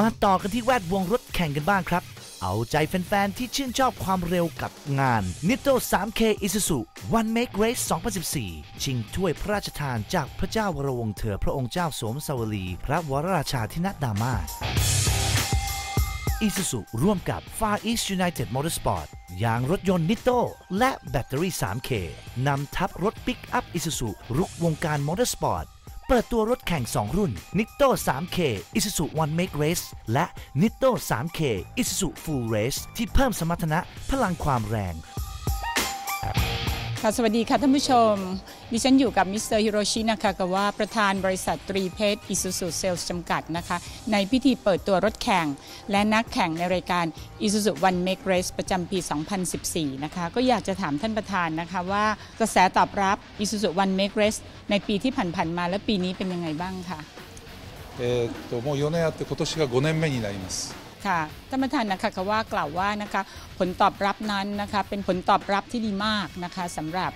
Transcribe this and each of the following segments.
มาต่อกันที่แวดวงรถแข่งกันบ้างครับ เอาใจแฟนๆ ที่ชื่นชอบความเร็วกับงาน Nitto 3K Isuzu One Make Race 2014 ชิงถ้วยพระราชทานจากพระเจ้าวรวงเธอพระองค์เจ้าสวมสวลี พระวรราชาธินัดดามาส Isuzu ร่วมกับ Far East United Motorsport ยางรถยนต์นิโตและแบตเตอรี่ 3K นำทับรถปิกอัพ Isuzu รุกวงการมอเตอร์สปอร์ต เปิดตัวรถแข่ง 2 รุ่น Nitto 3K Isuzu One Make Race และ Nitto 3K Isuzu Full Race ที่เพิ่มสมรรถนะพลังความแรง ค่ะสวัสดีค่ะท่านผู้ชม ดิฉันอยู่กับมิสเตอร์ฮิโรชินะคะกว่าประธานบริษัทตรีเพชรอิซูซุเซลส์จำกัดนะคะ ในพิธีเปิดตัวรถแข่ง และนักแข่งในรายการอิซูซุวันเมกเรสประจำปี 2014 นะคะ ก็อยากจะถามท่านประธานนะคะว่ากระแสตอบรับอิซูซุวันเมกเรสในปีที่ผ่านๆมาและปีนี้เป็นยังไงบ้างคะえっともう4年あって今年が5年目になります ค่ะท่านประธานนะคะก็ว่ากล่าวว่านะคะผลตอบรับนั้นนะคะเป็นผลตอบรับที่ดีมากนะคะสำหรับ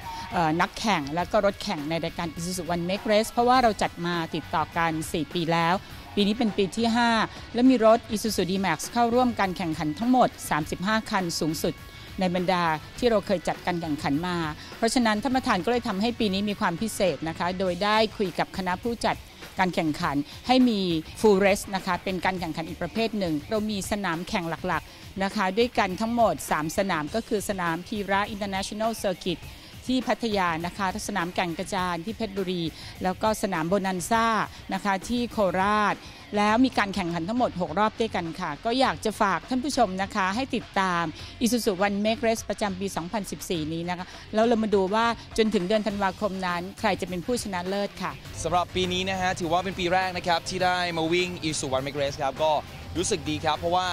นักแข่งและก็รถแข่งในรายการ Isuzu One Make Race เพราะว่าเราจัดมาติดต่อกัน 4 ปีแล้ว ปีนี้เป็นปีที่ 5 และมีรถ Isuzu D-Max เข้าร่วมการแข่งขันทั้งหมด 35 คันสูงสุดในบรรดาที่เราเคยจัดการแข่งขันมา เพราะฉะนั้นท่านประธานก็เลยทำให้ปีนี้มีความพิเศษนะคะ โดยได้คุยกับคณะผู้จัด การแข่งขันให้มีฟูลเรสนะคะเป็นการแข่งขันอีกประเภทหนึ่ง เรามีสนามแข่งหลักๆนะคะ ด้วยกันทั้งหมด 3 สนามก็คือสนามพีระอินเตอร์เนชั่นแนลเซอร์กิต ที่พัทยานะคะสนามแก่งกระจานที่เพชรบุรี แล้วก็สนามโบนันซ่านะคะที่โคราช แล้วมีการแข่งขันทั้งหมด 6 รอบด้วยกันค่ะ ก็อยากจะฝากท่านผู้ชมนะคะ ให้ติดตาม Isuzu One Make Race ประจำปี 2014 นี้นะคะ แล้วเรามาดูว่าจนถึงเดือนธันวาคมนั้น ใครจะเป็นผู้ชนะเลิศค่ะสำหรับปีนี้นะฮะถือว่าเป็นปีแรกนะครับที่ได้มาวิ่ง i s u One Make Race ครับก็รู้สึกดีครับเพราะว่า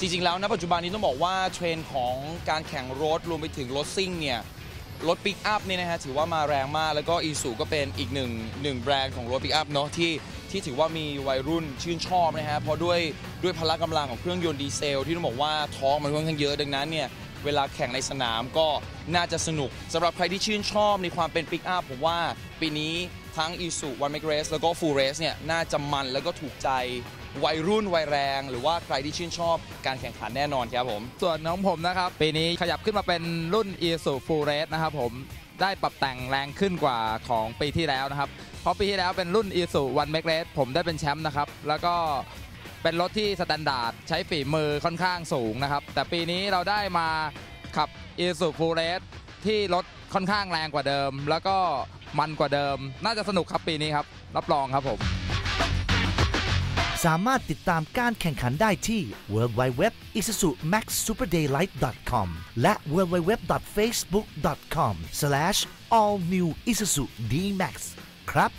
จริงๆ แล้วณปัจจุบันนี้ต้องบอกว่าเทรนด์ของการแข่งรถรวมไปถึงรถซิ่งเนี่ย รถปิกอัพนี่นะฮะถือว่ามาแรงมาก แล้วก็อีสูก็เป็นอีกหนึ่งหนึ่งแบรนด์ของรถปิกอัพเนาะที่ที่ถือว่ามีวัยรุ่นชื่นชอบนะฮะเพราะด้วยด้วยพละกำลังของเครื่องยนต์ดีเซล ที่ต้องบอกว่าท้องมันค่อนข้างเยอะดังนั้นเนี่ยเวลาแข่งในสนามก็น่าจะสนุกสำหรับใครที่ชื่นชอบในความเป็นปิกอัพผมว่าปีนี้ ทั้ง i s u One Make Race แล้วก็ Full Race เนี่ยน่าจะมันแล้วก็ถูกใจวัยรุ่นวัยแรง หรือว่าใครที่ชื่นชอบการแข่งขันแน่นอนครับผม ส่วนของผมนะครับ ปีนี้ขยับขึ้นมาเป็นรุ่น i s u Full Race นะครับผมได้ปรับแต่งแรงขึ้นกว่าของปีที่แล้วนะครับ เพราะปีที่แล้วเป็นรุ่น i s u One Make Race ผมได้เป็นแชมป์นะครับ แล้วก็เป็นรถที่สแตนดาร์ดใช้ฝีมือค่อนข้างสูงนะครับ แต่ปีนี้เราได้มาขับ i s u Full Race ที่รถค่อนข้างแรงกว่าเดิม แล้วก็ มันกว่าเดิม น่าจะสนุกครับปีนี้ครับ รับรองครับผม สามารถติดตามการแข่งขันได้ที่ www.isuzumaxsuperdaylight.com และ www.facebook.com/allnewisuzu dmax ครับ